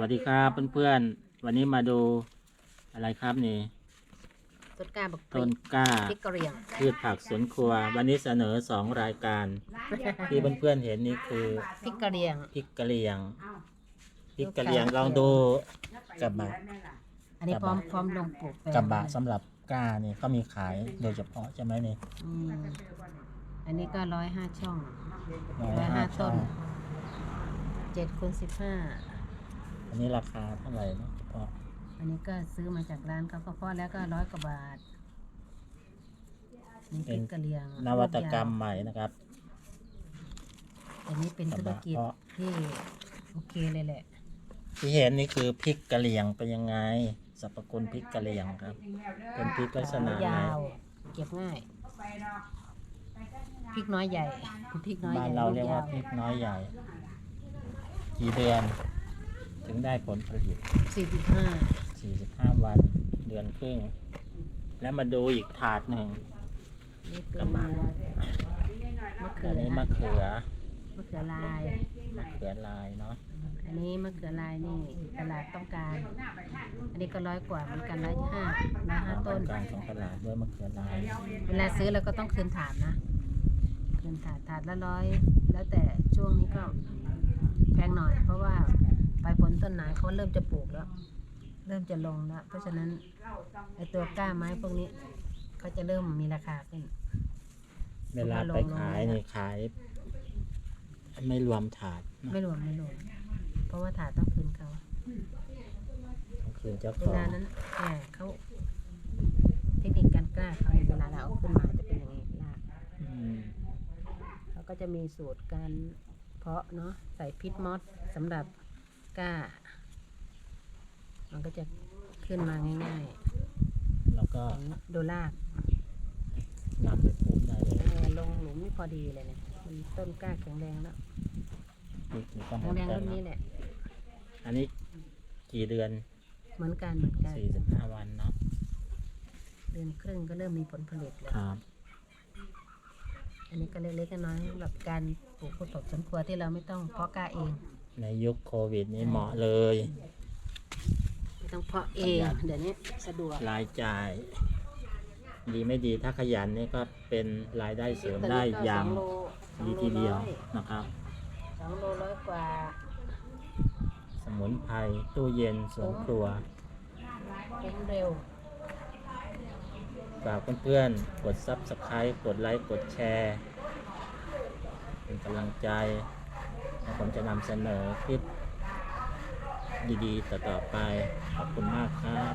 วัสดีครับเพื่อนๆ วันนี้มาดูอะไรครับนี่ ต้นกล้าบักพริต้นกกล้าพริกกระเหรียงพืชผักสวนครัว วันนี้เสนอสองรายการ ที่เพื่อนๆเห็นนี่คือพริกกระเหรียงพริกกะเหรี่ยงพริกกะเหรี่ยงลองดูกระบะอันนี้กระพร้อมบะพร้อมลงปลูกแปลงกระบะสำหรับกล้านี่เขามีขายโดยเฉพาะใช่ไหมนี่อืมอันนี้ก็ร้อยห้าช่องร้อยร้อยห้าห้าช่ต้อนงเจ็ดคูณสิบห้า อันนี้ราคาเท่าไหร่นะเฉพาะอันนี้ก็ซื้อมาจากร้านเขาก็พอแล้วก็ร้อยกว่าบาทนี่พริกกระเหรียงนวัตกรรมลูยาวใหม่นะครับ อันนี้เป็นธุรกิจกระบะเพาะที่โอเคเลยแหละ ที่เห็นนี่คือพริกกะเหรี่ยงเป็นยังไงสรรพคุณพริกกะเหรี่ยงครับ เป็นพริกลักษณะไหนยาวเก็บง่ายพริกน้อยใหญ่พริกน้อยใหบ้านญ่เราเรียกว่าพริกน้อยใหญ่ กี่เดือน ถึงได้ผลผลิต สี่สิบห้า45 วันเดือนครึ่ง แล้วมาดูอีกถาดหนึ่ง นี่เป็กระนบะมะเขือัอนนี้มะเขือมะเขือลาย มะเขือลายเนาะอันนี้มะเขือลายนี่ตลาดต้องการ อันนี้ก็ร้อยกว่าเหมือนกันร้อยห้าร้อยห้าต้ต้นนการของตลาดด้วยมะเขือลายเวลาซื้อเราก็ต้องคืนถาดนะ คืนถาดถาดละร้อย แล้วแต่ช่วงนี้ก็แพงหน่อย เพราะว่าปลายฝน ต้นหนาเขาเริ่มจะปลูกแล้ว เริ่มจะลงแล้ว เพราะฉะนั้นไอตัวกล้าไม้พวกนี้เขาจะเริ่มมีราคาขึ้น เวลาไปขายนี่ขาย ไม่รวมถาดนะไม่รวมไม่รวมเพราะว่าถาดต้องคืนเขาต้องคืนเจ้าเวของลานั้นแหมเขาเทคนิคการกล้าเขาเนี่ยเวลาเราเอาขึ้นมาจะเป็นอย่างนี้ลากอืมเขาก็จะมีสูตรการเพาะเนาะใส่พิษมอสสำหรับ กล้า มันก็จะขึ้นมาง่ายแล้วก็ๆ ดูลากนำไปปลูกได้เลยเออลงหลุมนี่พอดีเลยเนี่ยมันต้นกล้าแข็งแรงแล้วพริกนี่ก็เหแข็มืงอนแรงกันรุ่นนี้เนาะแหละ อันนี้กี่เดือนเหมือนกันเหมือนกัน45วันเนาะเดือนครึ่งก็เริ่มมีผลผลิตแล้ว ครับ อันนี้ก็เล็กๆน้อยๆสำหรับการปลูกพืชผักสวนครัวที่เราไม่ต้องเพาะกล้าเอง ในยุคโควิดนี้เหมาะเลย ไม่ต้องเพาะเอง เดี๋ยวนี้สะดวกรายจ่าย ดีไม่ดีถ้าขยันนี่ก็เป็นรายได้เสริมได้อย่างสโลสองดีโลทีเดียวร้อนะครับ สองโลร้อยกว่า สมุนไพรตู้เย็นสวนครัวเป็นเร็วฝากเพื่อนๆ กด Subscribe กดไลค์ กดแชร์ เป็นกำลังใจแล้ว ผมจะนำเสนอคลิปดีๆ ต่อๆไป ขอบคุณมากครับ